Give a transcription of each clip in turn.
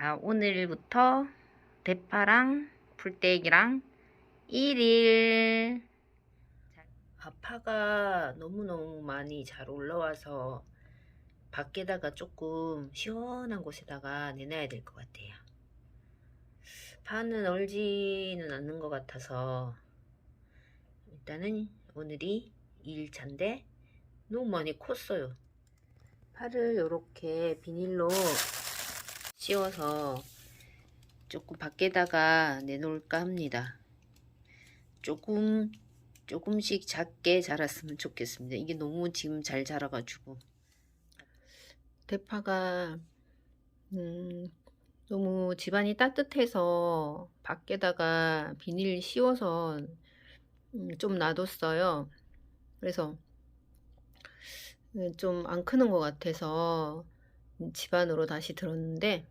자, 오늘부터 대파랑 풀떼기랑 1일. 아, 파가 너무너무 많이 잘 올라와서 밖에다가 조금 시원한 곳에다가 내놔야 될 것 같아요. 파는 얼지는 않는 것 같아서 일단은 오늘이 2일차인데 너무 많이 컸어요. 파를 이렇게 비닐로 씌워서 조금 밖에다가 내놓을까 합니다. 조금 조금씩 작게 자랐으면 좋겠습니다. 이게 너무 지금 잘 자라가지고 대파가 음, 너무 집안이 따뜻해서 밖에다가 비닐 씌워서 음, 좀 놔뒀어요. 그래서 좀 안 크는 것 같아서 집안으로 다시 들었는데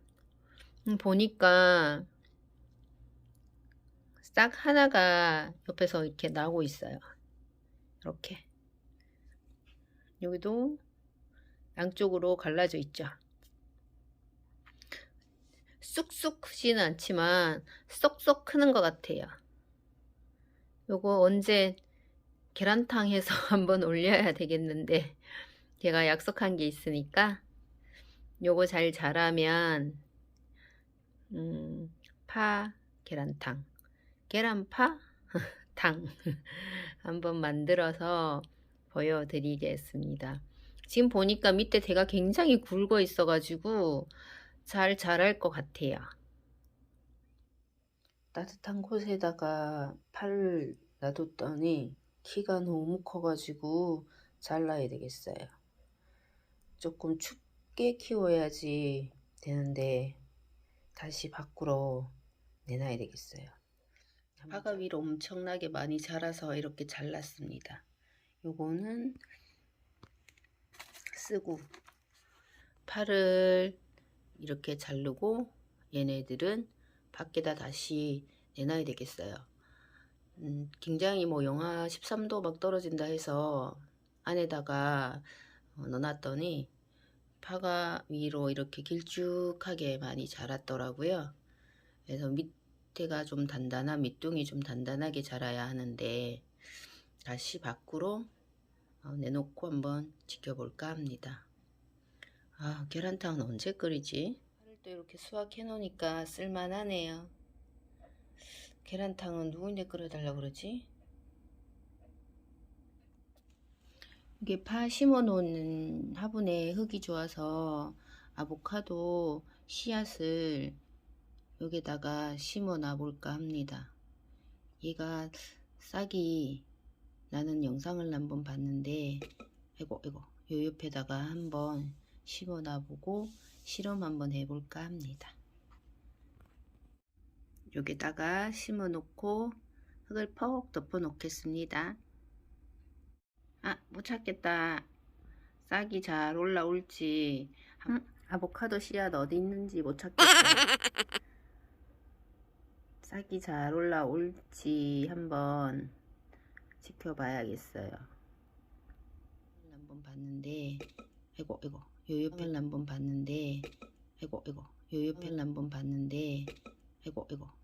음, 보니까 싹 하나가 옆에서 이렇게 나고 있어요. 이렇게 여기도 양쪽으로 갈라져 있죠. 쑥쑥 크지는 않지만 쏙쏙 크는 것 같아요. 요거 언제 계란탕 해서 한번 올려야 되겠는데 제가 약속한 게 있으니까 요거 잘 자라면 음, 파 계란탕 계란파 탕 한번 만들어서 보여드리겠습니다. 지금 보니까 밑에 대가 굉장히 굵어 있어 가지고 잘 자랄 것 같아요. 따뜻한 곳에다가 팔을 놔뒀더니 키가 너무 커가지고 잘라야 되겠어요. 조금 춥 게 키워야지 되는데 다시 밖으로 내놔야 되겠어요. 파가 위로 엄청나게 많이 자라서 이렇게 잘랐습니다. 요거는 쓰고 팔을 이렇게 자르고 얘네들은 밖에다 다시 내놔야 되겠어요. 음, 굉장히 뭐 영하 13도 막 떨어진다 해서 안에다가 어, 넣어놨더니 파가 위로 이렇게 길쭉하게 많이 자랐더라고요. 그래서 밑에가 좀 단단한 밑둥이 좀 단단하게 자라야 하는데 다시 밖으로 어, 내놓고 한번 지켜볼까 합니다. 아 계란탕은 언제 끓이지? 또 이렇게 수확해 놓으니까 쓸만하네요. 계란탕은 누구인데 끓여달라 그러지? 이게 파 심어 놓은 화분에 흙이 좋아서 아보카도 씨앗을 여기다가 심어 놔볼까 합니다. 얘가 싹이 나는 영상을 한번 봤는데 아이고 아이고 요 옆에다가 한번 심어 놔보고 실험 한번 해볼까 합니다. 여기다가 심어 놓고 흙을 퍽 덮어 놓겠습니다. 아, 못 찾겠다. 싹이 잘 올라올지. 음, 아보카도 씨앗 어디 있는지 못 찾겠어요. 싹이 잘 올라올지 한번 지켜봐야겠어요. 한번 봤는데, 아이고, 아이고, 요 옆에 한번 봤는데, 아이고, 아이고, 요 옆에 한번 봤는데, 아이고, 아이고,